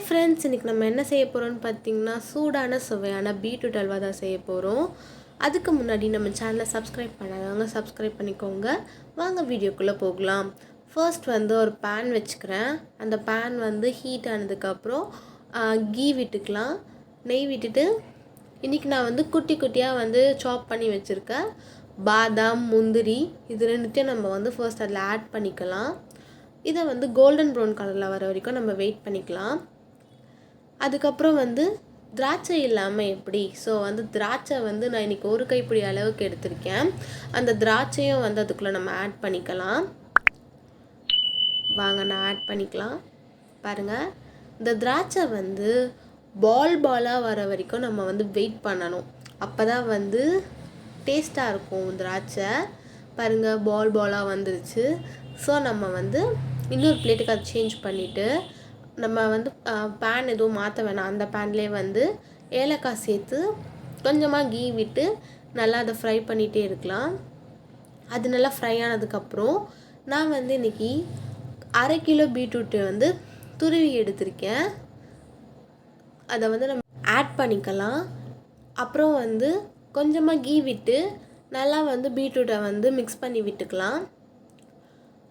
Hi friends இன்றைக்கி நம்ம என்ன செய்ய போகிறோம்னு பார்த்தீங்கன்னா சூடான சுவையான பீட்ரூட் அல்வா தான் செய்ய போகிறோம் அதுக்கு முன்னாடி நம்ம சேனலை சப்ஸ்கிரைப் பண்ணாதவங்க சப்ஸ்கிரைப் பண்ணிக்கோங்க. வாங்க வீடியோக்குள்ளே போகலாம். ஃபர்ஸ்ட் வந்து ஒரு பேன் வச்சுக்கிறேன். அந்த பேன் வந்து ஹீட் ஆனதுக்கப்புறம் கீ விட்டுக்கலாம். நெய் விட்டுட்டு இன்றைக்கி நான் வந்து குட்டி குட்டியாக வந்து சாப் பண்ணி வச்சுருக்கேன். பாதாம் முந்திரி இது ரெண்டுத்தையும் நம்ம வந்து ஃபர்ஸ்ட் அதில் ஆட் பண்ணிக்கலாம். இதை வந்து கோல்டன் ப்ரௌன் கலரில் வர வரைக்கும் நம்ம வெயிட் பண்ணிக்கலாம். அதுக்கப்புறம் வந்து திராட்சை இல்லாமல் எப்படி? ஸோ வந்து திராட்சை வந்து நான் இன்றைக்கி ஒரு கைப்பிடி அளவுக்கு எடுத்திருக்கேன். அந்த திராட்சையும் வந்து அதுக்குள்ளே நம்ம ஆட் பண்ணிக்கலாம். வாங்க நான் ஆட் பண்ணிக்கலாம். பாருங்கள் இந்த திராட்சை வந்து பால் பாலாக வர வரைக்கும் நம்ம வந்து வெயிட் பண்ணணும். அப்போ தான் வந்து டேஸ்ட்டாக இருக்கும் திராட்சை. பாருங்கள் பால் பாலாக வந்துருச்சு. ஸோ நம்ம வந்து இன்னொரு பிளேட்டுக்கு அதை சேஞ்ச் பண்ணிவிட்டு நம்ம வந்து பேன் எதுவும் மாற்ற வேணாம். அந்த பேன்லேயே வந்து ஏலக்காய் சேர்த்து கொஞ்சமாக கீ விட்டு நல்லா அதை ஃப்ரை பண்ணிகிட்டே இருக்கலாம். அது நல்லா ஃப்ரை ஆனதுக்கப்புறம் நான் வந்து இன்றைக்கி அரை கிலோ பீட்ரூட்டு வந்து துருவி எடுத்திருக்கேன். அதை வந்து நம்ம ஆட் பண்ணிக்கலாம். அப்புறம் வந்து கொஞ்சமாக கீ விட்டு நல்லா வந்து பீட்ரூட்டை வந்து மிக்ஸ் பண்ணி விட்டுக்கலாம்.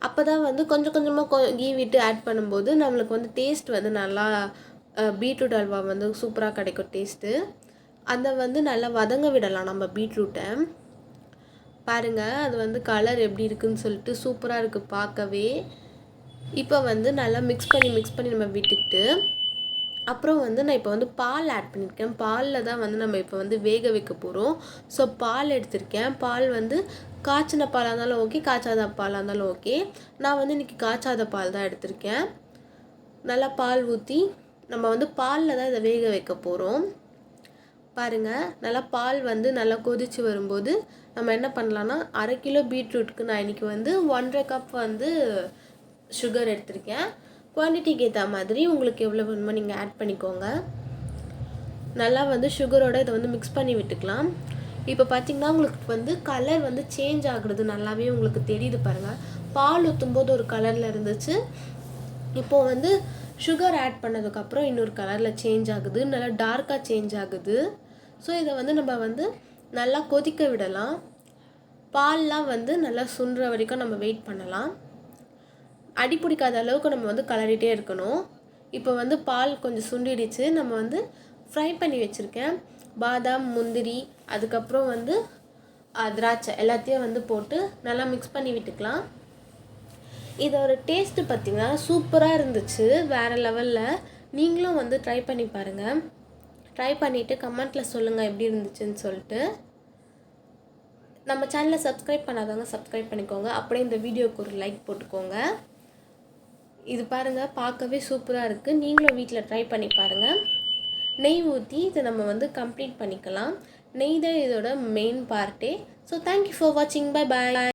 அப்போ தான் வந்து கொஞ்சம் கொஞ்சமாக கொ கீ விட்டு ஆட் பண்ணும்போது நம்மளுக்கு வந்து டேஸ்ட் வந்து நல்லா பீட்ரூட் அல்வா வந்து சூப்பராக கிடைக்கும் டேஸ்ட்டு அதை வந்து நல்லா வதங்க விடலாம் நம்ம பீட்ரூட்டை பாருங்கள் அது வந்து கலர் எப்படி இருக்குதுன்னு சொல்லிட்டு சூப்பராக இருக்குது பார்க்கவே. இப்போ வந்து நல்லா மிக்ஸ் பண்ணி மிக்ஸ் பண்ணி நம்ம விட்டுக்கிட்டு அப்புறம் வந்து நான் இப்போ வந்து பால் ஆட் பண்ணியிருக்கேன் பாலில் தான் வந்து நம்ம இப்போ வந்து வேக வைக்க போகிறோம் ஸோ பால் எடுத்திருக்கேன். பால் வந்து காய்ச்சின பாலாக இருந்தாலும் ஓகே காய்ச்சாத பாலாக இருந்தாலும் ஓகே நான் வந்து இன்றைக்கி காய்ச்சாத பால் தான் எடுத்திருக்கேன். நல்லா பால் ஊற்றி நம்ம வந்து பாலில் தான் இதை வேக வைக்க போகிறோம் பாருங்கள் நல்லா பால் வந்து நல்லா கொதித்து வரும்போது நம்ம என்ன பண்ணலான்னா அரை கிலோ பீட்ரூட்க்கு நான் இன்றைக்கி வந்து ஒன்றரை கப் வந்து சுகர் எடுத்திருக்கேன். குவான்டிட்டிக்கு ஏற்ற மாதிரி உங்களுக்கு எவ்வளோ வேணுமோ நீங்கள் ஆட் பண்ணிக்கோங்க. நல்லா வந்து சுகரோட இதை வந்து மிக்ஸ் பண்ணி விட்டுக்கலாம். இப்போ பார்த்திங்கன்னா உங்களுக்கு வந்து கலர் வந்து சேஞ்ச் ஆகுறது நல்லாவே உங்களுக்கு தெரியுது பாருங்கள் பால் ஊற்றும்போது ஒரு கலரில் இருந்துச்சு. இப்போது வந்து சுகர் ஆட் பண்ணதுக்கப்புறம் இன்னொரு கலரில் சேஞ்ச் ஆகுது. நல்லா டார்க்காக சேஞ்ச் ஆகுது. ஸோ இதை வந்து நம்ம வந்து நல்லா கொதிக்க விடலாம். பால்லாம் வந்து நல்லா சுன்ற வரைக்கும் நம்ம வெயிட் பண்ணலாம். அடி பிடிக்காத அளவுக்கு நம்ம வந்து கலரிட்டே இருக்கணும். இப்போ வந்து பால் கொஞ்சம் சுண்டிடுச்சு. நம்ம வந்து ஃப்ரை பண்ணி வச்சுருக்கேன். பாதாம் முந்திரி அதுக்கப்புறம் வந்து திராட்சை எல்லாத்தையும் வந்து போட்டு நல்லா மிக்ஸ் பண்ணி விட்டுக்கலாம். இதோட டேஸ்ட்டு பார்த்திங்கன்னா சூப்பராக இருந்துச்சு. வேறு லெவலில் நீங்களும் வந்து ட்ரை பண்ணி பாருங்கள் ட்ரை பண்ணிவிட்டு கமெண்ட்டில் சொல்லுங்கள் எப்படி இருந்துச்சுன்னு சொல்லிட்டு. நம்ம சேனலை சப்ஸ்கிரைப் பண்ணாதவங்க சப்ஸ்கிரைப் பண்ணிக்கோங்க. அப்படியே இந்த வீடியோவுக்கு ஒரு லைக் போட்டுக்கோங்க. இது பாருங்கள் பார்க்கவே சூப்பராக இருக்குது நீங்களும் வீட்டில் ட்ரை பண்ணி பாருங்கள் நெய் ஊற்றி இதை நம்ம வந்து கம்ப்ளீட் பண்ணிக்கலாம். நெய் தான் இதோட மெயின் பார்ட்டே ஸோ தேங்க்யூ ஃபார் வாட்சிங் பை பாய்